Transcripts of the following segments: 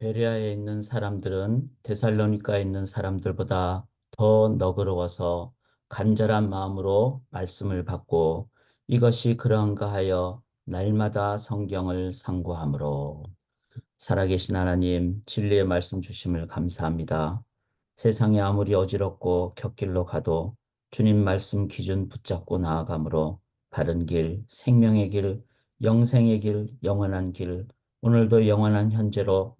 베레아에 있는 사람들은 데살로니카에 있는 사람들보다 더 너그러워서 간절한 마음으로 말씀을 받고 이것이 그런가 하여 날마다 성경을 상고하므로 살아계신 하나님 진리의 말씀 주심을 감사합니다. 세상이 아무리 어지럽고 곁길로 가도 주님 말씀 기준 붙잡고 나아가므로 바른 길, 생명의 길, 영생의 길, 영원한 길, 오늘도 영원한 현재로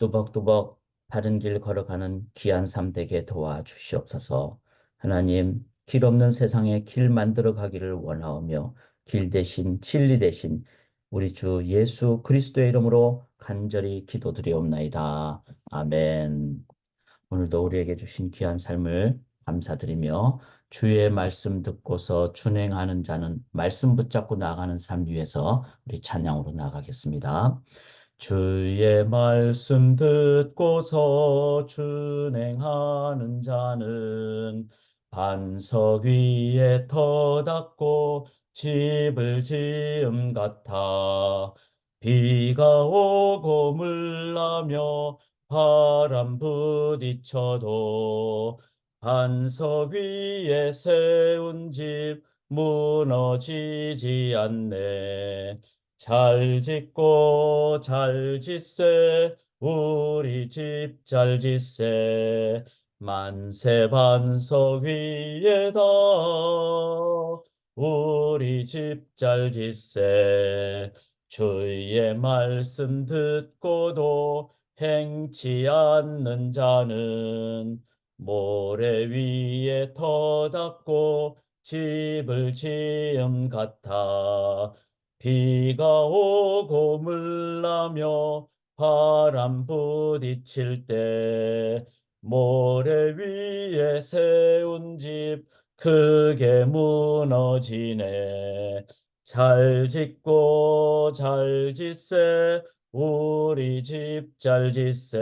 또박또박 바른 길 걸어가는 귀한 삶 되게 도와주시옵소서. 하나님, 길 없는 세상에 길 만들어 가기를 원하오며 길 대신 진리 대신 우리 주 예수 그리스도의 이름으로 간절히 기도드리옵나이다. 아멘. 오늘도 우리에게 주신 귀한 삶을 감사드리며 주의 말씀 듣고서 준행하는 자는 말씀 붙잡고 나가는 삶 위해서 우리 찬양으로 나가겠습니다. 주의 말씀 듣고서 준행하는 자는 반석 위에 터닫고 집을 지음 같아 비가 오고 물나며 바람 부딪혀도 반석 위에 세운 집 무너지지 않네. 잘 짓고 잘 짓세. 우리 집 잘 짓세. 만세 반석 위에다. 우리 집 잘 짓세. 주의 말씀 듣고도 행치 않는 자는 모래 위에 터닫고 집을 지음 같아 비가 오고 물나며 바람 부딪힐 때 모래 위에 세운 집 크게 무너지네. 잘 짓고 잘 짓세. 우리 집 잘 짓세.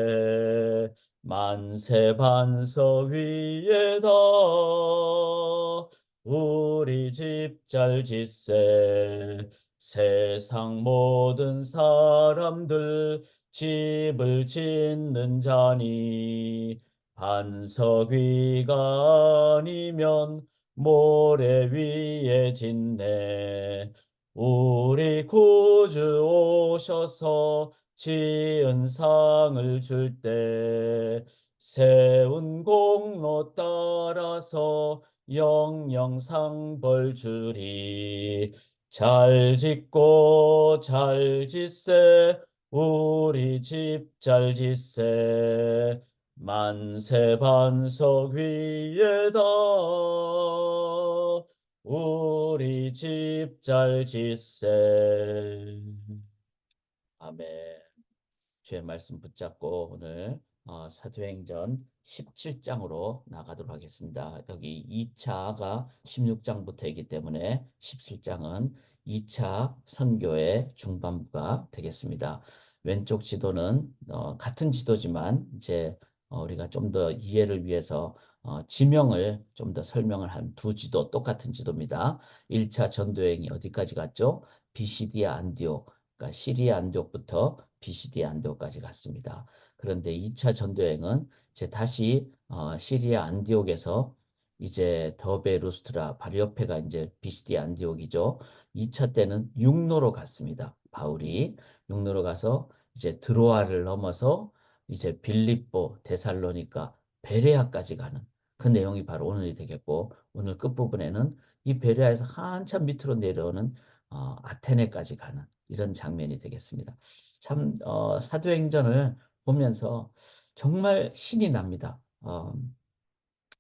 만세 반석 위에다 우리 집 잘 짓세 세상 모든 사람들 집을 짓는 자니 반석 위가 아니면 모래 위에 짓네. 우리 구주 오셔서 지은 상을 줄 때 세운 공로 따라서 영영상 벌 주리 잘 짓고 잘 짓세. 우리 집 잘 짓세. 만세 반석 위에다. 우리 집 잘 짓세. 아멘. 주의 말씀 붙잡고 오늘 어, 사도행전 17장으로 나가도록 하겠습니다. 여기 2차가 16장부터이기 때문에 17장은 2차 선교의 중반부가 되겠습니다. 왼쪽 지도는 어, 같은 지도지만 이제 어, 우리가 좀 더 이해를 위해서 어, 지명을 좀 더 설명을 한 두 지도 똑같은 지도입니다. 1차 전도행이 어디까지 갔죠? 비시디아 안디옥, 그러니까 시리아 안디옥부터 비시디아 안디옥까지 갔습니다. 그런데 2차 전도행은 이제 다시 어, 시리아 안디옥에서 이제 더베 루스트라 바로 옆에가 이제 비시디아 안디옥이죠. 2차 때는 육로로 갔습니다. 바울이 육로로 가서 이제 드로아를 넘어서 이제 빌립보, 데살로니카, 베레아까지 가는 그 내용이 바로 오늘이 되겠고 오늘 끝부분에는 이 베레아에서 한참 밑으로 내려오는 어, 아테네까지 가는 이런 장면이 되겠습니다. 참 어, 사도행전을 보면서 정말 신이 납니다. 어,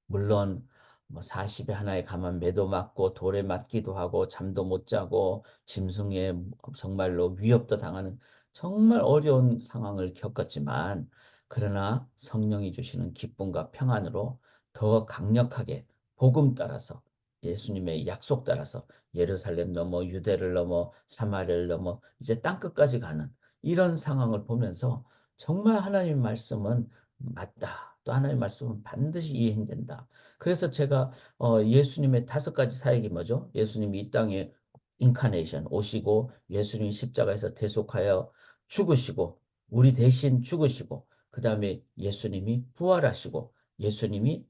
물론 뭐 40에 하나에 가만 매도 맞고 돌에 맞기도 하고 잠도 못 자고 짐승에 정말로 위협도 당하는 정말 어려운 상황을 겪었지만 그러나 성령이 주시는 기쁨과 평안으로 더 강력하게 복음 따라서 예수님의 약속 따라서 예루살렘 넘어 유대를 넘어 사마리아를 넘어 이제 땅끝까지 가는 이런 상황을 보면서 정말 하나님의 말씀은 맞다. 또 하나님의 말씀은 반드시 이행된다. 그래서 제가 어, 예수님의 다섯 가지 사역이 뭐죠? 예수님이 이 땅에 인카네이션 오시고 예수님이 십자가에서 대속하여 죽으시고 우리 대신 죽으시고 그 다음에 예수님이 부활하시고 예수님이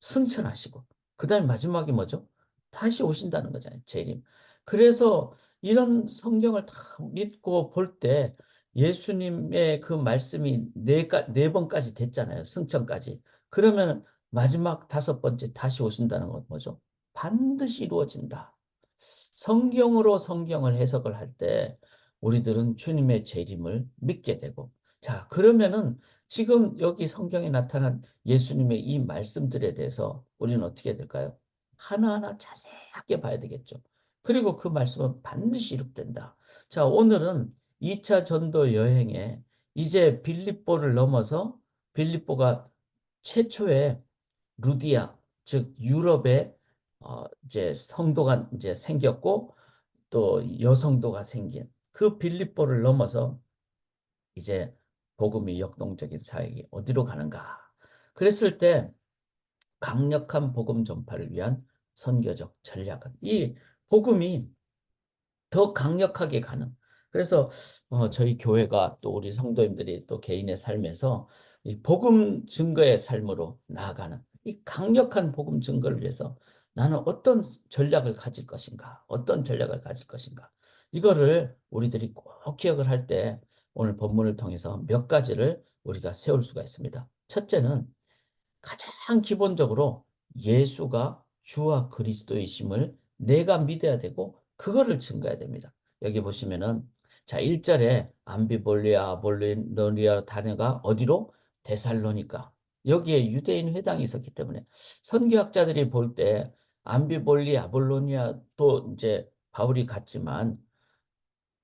승천하시고 그 다음에 마지막이 뭐죠? 다시 오신다는 거잖아요. 재림. 그래서 이런 성경을 다 믿고 볼 때 예수님의 그 말씀이 네, 네 번까지 됐잖아요. 승천까지. 그러면 마지막 다섯 번째 다시 오신다는 건 뭐죠? 반드시 이루어진다. 성경으로 성경을 해석을 할 때 우리들은 주님의 재림을 믿게 되고 자 그러면은 지금 여기 성경에 나타난 예수님의 이 말씀들에 대해서 우리는 어떻게 될까요? 하나하나 자세하게 봐야 되겠죠. 그리고 그 말씀은 반드시 이룩된다. 자, 오늘은 2차 전도 여행에 이제 빌립보를 넘어서 빌립보가 최초의 루디아, 즉 유럽에 어 이제 성도가 이제 생겼고 또 여성도가 생긴 그 빌립보를 넘어서 이제 복음이 역동적인 사역이 어디로 가는가? 그랬을 때 강력한 복음 전파를 위한 선교적 전략은 이 복음이 더 강력하게 가는 그래서 어, 저희 교회가 또 우리 성도님들이 또 개인의 삶에서 이 복음 증거의 삶으로 나아가는 이 강력한 복음 증거를 위해서 나는 어떤 전략을 가질 것인가 어떤 전략을 가질 것인가 이거를 우리들이 꼭 기억을 할 때 오늘 본문을 통해서 몇 가지를 우리가 세울 수가 있습니다. 첫째는 가장 기본적으로 예수가 주와 그리스도이심을 내가 믿어야 되고 그거를 증거해야 됩니다. 여기 보시면은 자 1절에 암비볼리아 아볼리노리아 단어가 어디로 데살로니까 여기에 유대인 회당이 있었기 때문에 선교학자들이 볼 때 암비볼리 아볼로니아 또 이제 바울이 갔지만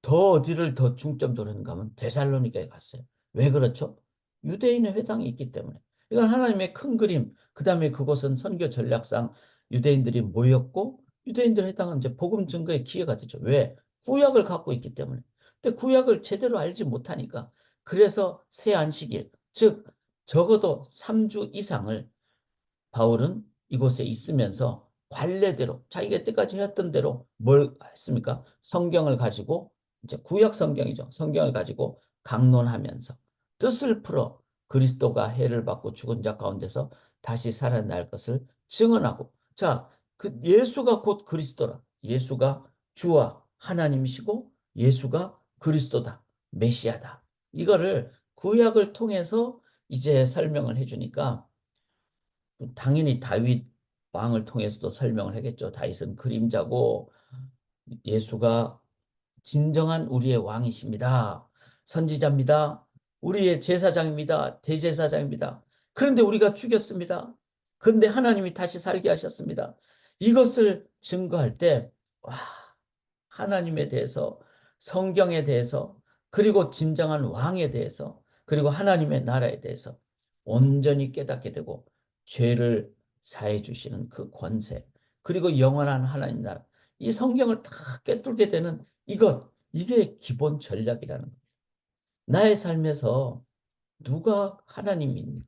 더 어디를 더 중점적으로 했는가 하면 데살로니카에 갔어요. 왜 그렇죠? 유대인의 회당이 있기 때문에. 이건 하나님의 큰 그림. 그 다음에 그곳은 선교 전략상 유대인들이 모였고 유대인들 회당은 이제 복음 증거의 기회가 되죠. 왜? 구약을 갖고 있기 때문에. 근데 구약을 제대로 알지 못하니까 그래서 새 안식일, 즉 적어도 3주 이상을 바울은 이곳에 있으면서 관례대로 자기가 때까지 해왔던 대로 뭘 했습니까? 성경을 가지고 이제 구약 성경이죠. 성경을 가지고 강론하면서 뜻을 풀어 그리스도가 해를 받고 죽은 자 가운데서 다시 살아날 것을 증언하고 자, 그 예수가 곧 그리스도라. 예수가 주와 하나님이시고 예수가 그리스도다. 메시아다. 이거를 구약을 통해서 이제 설명을 해주니까 당연히 다윗 왕을 통해서도 설명을 하겠죠. 다윗은 그림자고 예수가 진정한 우리의 왕이십니다. 선지자입니다. 우리의 제사장입니다. 대제사장입니다. 그런데 우리가 죽였습니다. 그런데 하나님이 다시 살게 하셨습니다. 이것을 증거할 때, 와, 하나님에 대해서, 성경에 대해서, 그리고 진정한 왕에 대해서, 그리고 하나님의 나라에 대해서 온전히 깨닫게 되고, 죄를 사해 주시는 그 권세, 그리고 영원한 하나님 나라, 이 성경을 다 깨뚫게 되는 이것, 이게 기본 전략이라는 거예요. 나의 삶에서 누가 하나님입니까?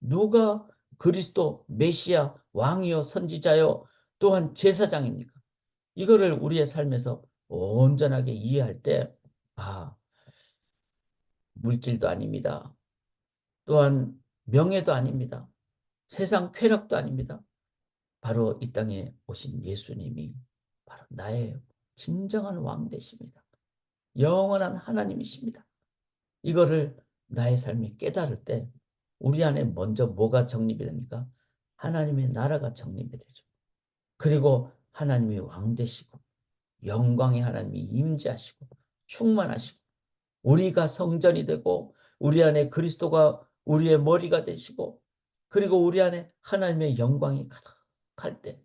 누가 그리스도 메시아 왕이요 선지자요 또한 제사장입니까? 이거를 우리의 삶에서 온전하게 이해할 때 아, 물질도 아닙니다. 또한 명예도 아닙니다. 세상 쾌락도 아닙니다. 바로 이 땅에 오신 예수님이 바로 나의 진정한 왕 되십니다. 영원한 하나님이십니다. 이거를 나의 삶이 깨달을 때 우리 안에 먼저 뭐가 정립이 됩니까? 하나님의 나라가 정립이 되죠. 그리고 하나님이 왕 되시고 영광의 하나님이 임재하시고 충만하시고 우리가 성전이 되고 우리 안에 그리스도가 우리의 머리가 되시고 그리고 우리 안에 하나님의 영광이 가득할 때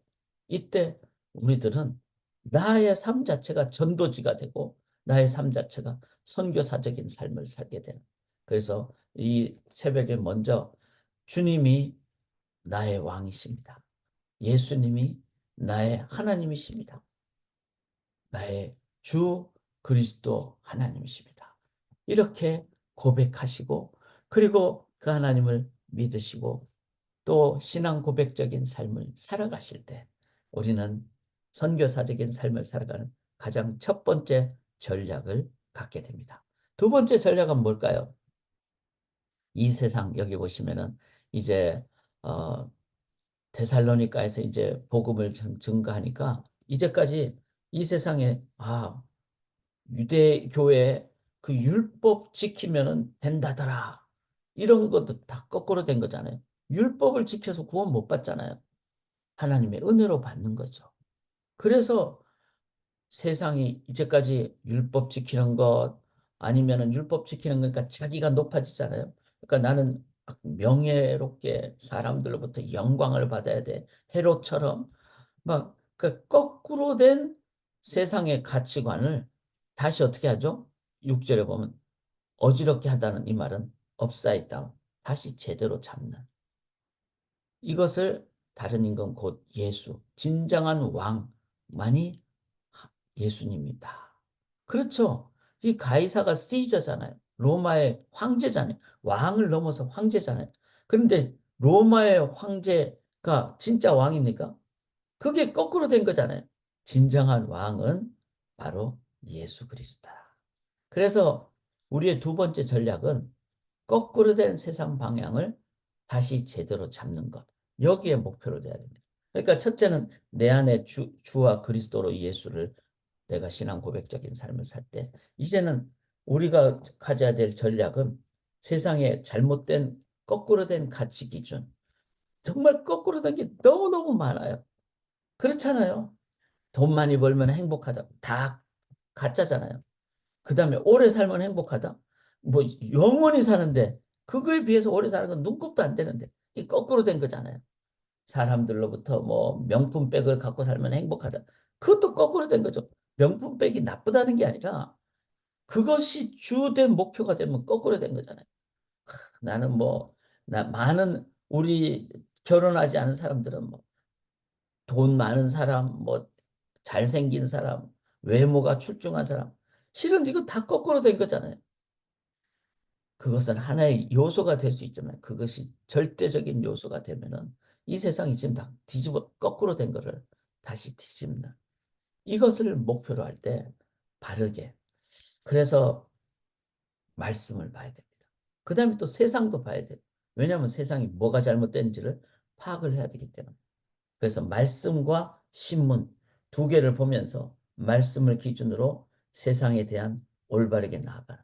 이때 우리들은 나의 삶 자체가 전도지가 되고 나의 삶 자체가 선교사적인 삶을 살게 되는 그래서 이 새벽에 먼저 주님이 나의 왕이십니다. 예수님이 나의 하나님이십니다. 나의 주 그리스도 하나님이십니다. 이렇게 고백하시고 그리고 그 하나님을 믿으시고 또 신앙 고백적인 삶을 살아가실 때 우리는 선교사적인 삶을 살아가는 가장 첫 번째 전략을 갖게 됩니다. 두 번째 전략은 뭘까요? 이 세상 여기 보시면은 이제 어 데살로니가에서 이제 복음을 증- 증가하니까 이제까지 이 세상에 아 유대 교회 그 율법 지키면은 된다더라 이런 것도 다 거꾸로 된 거잖아요. 율법을 지켜서 구원 못 받잖아요. 하나님의 은혜로 받는 거죠. 그래서 세상이 이제까지 율법 지키는 것 아니면은 율법 지키는 거니까 자기가 높아지잖아요. 그러니까 나는 명예롭게 사람들로부터 영광을 받아야 돼. 헤롯처럼 막 그 거꾸로 된 세상의 가치관을 다시 어떻게 하죠? 6절에 보면 어지럽게 하다는 이 말은 업사이드 다운 다시 제대로 잡는 이것을 다른 임금 곧 예수 진정한 왕만이 예수님이다. 그렇죠. 이 가이사가 시저잖아요. 로마의 황제잖아요. 왕을 넘어서 황제잖아요. 그런데 로마의 황제가 진짜 왕입니까? 그게 거꾸로 된 거잖아요. 진정한 왕은 바로 예수 그리스도다. 그래서 우리의 두 번째 전략은 거꾸로 된 세상 방향을 다시 제대로 잡는 것. 여기에 목표로 돼야 됩니다. 그러니까 첫째는 내 안에 주, 주와 그리스도로 예수를 내가 신앙 고백적인 삶을 살 때 이제는 우리가 가져야 될 전략은 세상에 잘못된 거꾸로 된 가치 기준 정말 거꾸로 된 게 너무너무 많아요. 그렇잖아요. 돈 많이 벌면 행복하다. 다 가짜잖아요. 그 다음에 오래 살면 행복하다. 뭐 영원히 사는데 그거에 비해서 오래 사는 건 눈곱도 안 되는데 이 거꾸로 된 거잖아요. 사람들로부터 뭐 명품백을 갖고 살면 행복하다. 그것도 거꾸로 된 거죠. 명품백이 나쁘다는 게 아니라 그것이 주된 목표가 되면 거꾸로 된 거잖아요. 하, 나는 뭐, 나 많은 우리 결혼하지 않은 사람들은 뭐, 돈 많은 사람, 뭐, 잘생긴 사람, 외모가 출중한 사람. 실은 이거 다 거꾸로 된 거잖아요. 그것은 하나의 요소가 될 수 있지만 그것이 절대적인 요소가 되면은 이 세상이 지금 다 뒤집어 거꾸로 된 거를 다시 뒤집는 이것을 목표로 할 때 바르게 그래서 말씀을 봐야 됩니다. 그 다음에 또 세상도 봐야 돼요. 왜냐하면 세상이 뭐가 잘못된지를 파악을 해야 되기 때문에. 그래서 말씀과 신문 두 개를 보면서 말씀을 기준으로 세상에 대한 올바르게 나아가는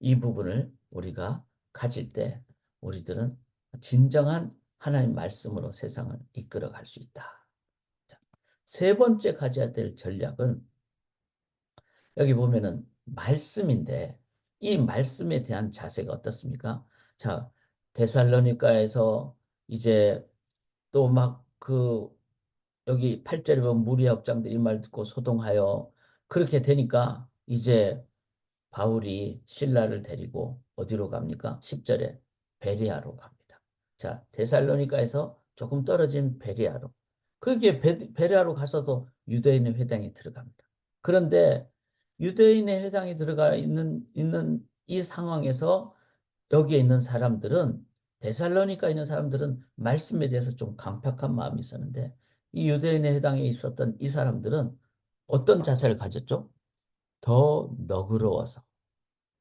이 부분을 우리가 가질 때 우리들은 진정한 하나님 말씀으로 세상을 이끌어 갈 수 있다. 세 번째 가져야 될 전략은 여기 보면은 말씀인데 이 말씀에 대한 자세가 어떻습니까? 자, 데살로니가에서 이제 또 막 그 여기 8절에 보면 무리의 업장들이 말 듣고 소동하여 그렇게 되니까 이제 바울이 신라를 데리고 어디로 갑니까? 10절에 베리아로 갑니다. 자, 데살로니가에서 조금 떨어진 베리아로. 그게 베리아로 가서도 유대인의 회당에 들어갑니다. 그런데 유대인의 회당에 들어가 있는 있는 이 상황에서 여기에 있는 사람들은 데살로니가 있는 사람들은 말씀에 대해서 좀 강팍한 마음이 있었는데 이 유대인의 회당에 있었던 이 사람들은 어떤 자세를 가졌죠? 더 너그러워서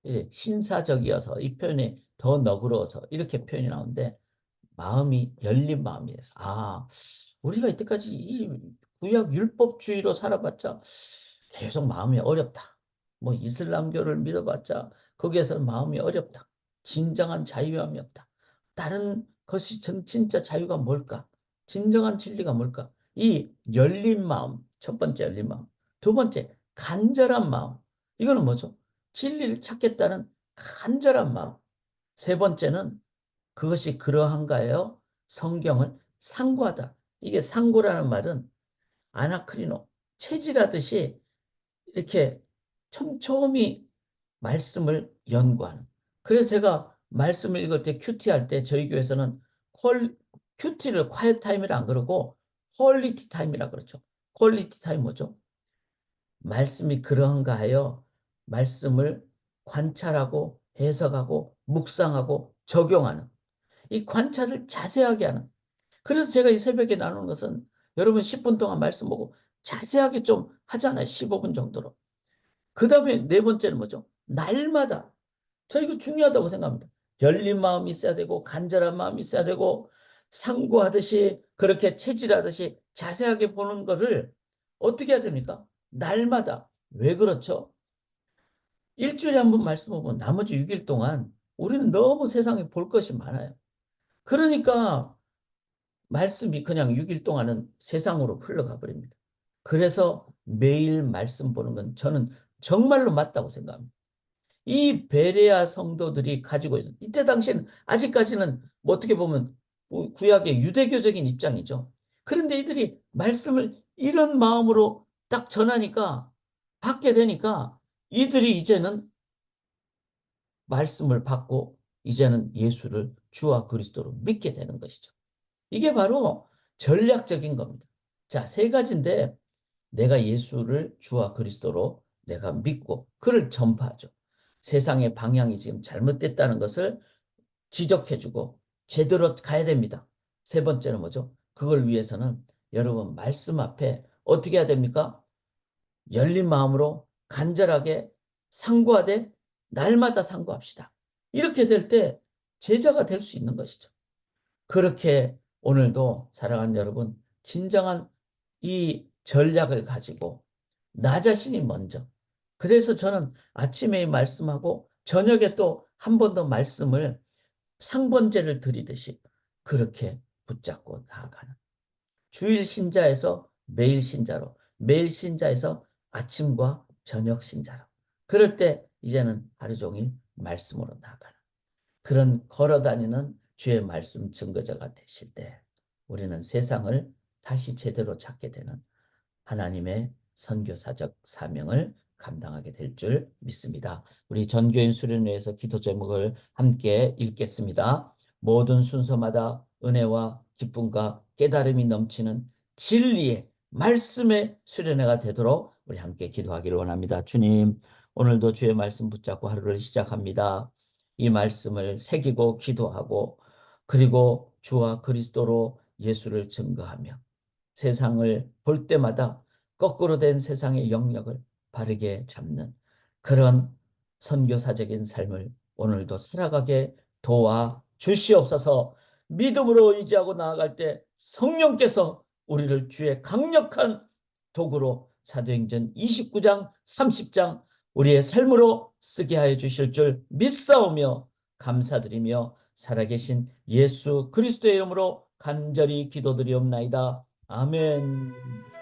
예, 신사적이어서 이 표현이 더 너그러워서 이렇게 표현이 나오는데 마음이 열린 마음이에서 아 우리가 이때까지 이 구약 율법주의로 살아봤자 계속 마음이 어렵다. 뭐 이슬람교를 믿어봤자 거기에서 마음이 어렵다. 진정한 자유함이 없다. 다른 것이 진짜 자유가 뭘까? 진정한 진리가 뭘까? 이 열린 마음, 첫 번째 열린 마음. 두 번째, 간절한 마음. 이거는 뭐죠? 진리를 찾겠다는 간절한 마음. 세 번째는 그것이 그러한가요? 성경을 상고하다. 이게 상고라는 말은 아나크리노, 체질하듯이 이렇게 촘촘히 말씀을 연구하는. 그래서 제가 말씀을 읽을 때 큐티 할 때 저희 교회에서는 퀄, 큐티를 콰이어 타임이라 안 그러고 퀄리티 타임이라 그렇죠. 퀄리티 타임 뭐죠? 말씀이 그러한가 하여 말씀을 관찰하고 해석하고 묵상하고 적용하는 이 관찰을 자세하게 하는 그래서 제가 이 새벽에 나누는 것은 여러분 10분 동안 말씀 보고 자세하게 좀 하잖아요. 15분 정도로. 그 다음에 네 번째는 뭐죠? 날마다 저 이거 중요하다고 생각합니다. 열린 마음이 있어야 되고 간절한 마음이 있어야 되고 상고하듯이 그렇게 체질하듯이 자세하게 보는 거를 어떻게 해야 됩니까? 날마다 왜 그렇죠? 일주일에 한 번 말씀 보면 나머지 6일 동안 우리는 너무 세상에 볼 것이 많아요. 그러니까 말씀이 그냥 6일 동안은 세상으로 흘러가 버립니다. 그래서 매일 말씀 보는 건 저는 정말로 맞다고 생각합니다. 이 베레아 성도들이 가지고 있는 이때 당시는 아직까지는 뭐 어떻게 보면 구- 구약의 유대교적인 입장이죠. 그런데 이들이 말씀을 이런 마음으로 딱 전하니까 받게 되니까 이들이 이제는 말씀을 받고 이제는 예수를 주와 그리스도로 믿게 되는 것이죠. 이게 바로 전략적인 겁니다. 자, 세 가지인데 내가 예수를 주와 그리스도로 내가 믿고 그를 전파하죠. 세상의 방향이 지금 잘못됐다는 것을 지적해주고 제대로 가야 됩니다. 세 번째는 뭐죠? 그걸 위해서는 여러분 말씀 앞에 어떻게 해야 됩니까? 열린 마음으로 간절하게 상고하되 날마다 상고합시다. 이렇게 될 때 제자가 될 수 있는 것이죠. 그렇게 오늘도 사랑하는 여러분, 진정한 이 전략을 가지고 나 자신이 먼저. 그래서 저는 아침에 말씀하고 저녁에 또 한 번 더 말씀을 상번제를 드리듯이 그렇게 붙잡고 나아가는. 주일 신자에서 매일 신자로, 매일 신자에서 아침과 저녁 신자로. 그럴 때 이제는 하루 종일 말씀으로 나가는. 그런 걸어 다니는 주의 말씀 증거자가 되실 때 우리는 세상을 다시 제대로 찾게 되는 하나님의 선교사적 사명을 감당하게 될 줄 믿습니다. 우리 전교인 수련회에서 기도 제목을 함께 읽겠습니다. 모든 순서마다 은혜와 기쁨과 깨달음이 넘치는 진리의 말씀의 수련회가 되도록 우리 함께 기도하기를 원합니다. 주님, 오늘도 주의 말씀 붙잡고 하루를 시작합니다. 이 말씀을 새기고 기도하고 그리고 주와 그리스도로 예수를 증거하며 세상을 볼 때마다 거꾸로 된 세상의 영역을 바르게 잡는 그런 선교사적인 삶을 오늘도 살아가게 도와 주시옵소서 믿음으로 의지하고 나아갈 때 성령께서 우리를 주의 강력한 도구로 사도행전 29장 30장 우리의 삶으로 쓰게 하여 주실 줄 믿사오며 감사드리며 살아계신 예수 그리스도의 이름으로 간절히 기도드리옵나이다. 아멘.